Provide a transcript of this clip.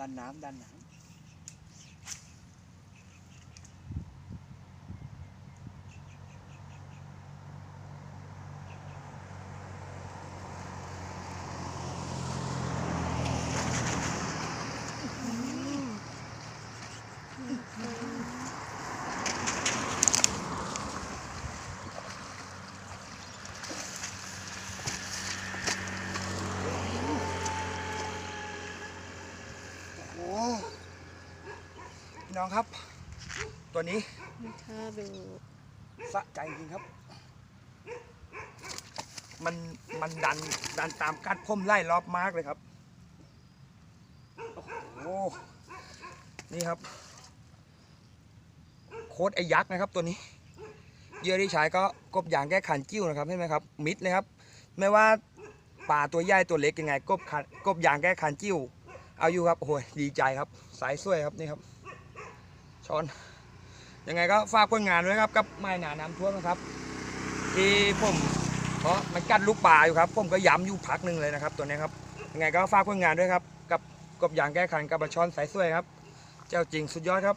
ดันน้ำดันน้ำ พี่น้องครับ ตัวนี้ถ้าดูสะใจจริงครับ มันมันดันดันตามกัดพ่มไล่รอบมากเลยครับ โอ้โหนี่ครับ โคตรไอ้ยักษ์นะครับตัวนี้เยื่อที่ใช้ก็กบยางแก้ขันจิ้วนะครับเห็นไหมครับมิดเลยครับ ไม่ว่าปลาตัวใหญ่ตัวเล็กยังไง กบขันกบยางแก้ขันจิ้ว เอาอยู่ครับโอ้ยดีใจครับ สายสวยครับนี่ครับ ช้อน ยังไงก็ฝากผลงานด้วยครับกับไม้หนาน้ำท่วมนะครับ ที่ผมเพราะมันกัดลูกป่าอยู่ครับ ผมก็ย้ำอยู่พักหนึ่งเลยนะครับ ตัวนี้ครับยังไงก็ฝากผลงานด้วยครับ กับกบยางแก้ขันกับปลาช้อนสายสวยครับ เจ้าจริงสุดยอดครับ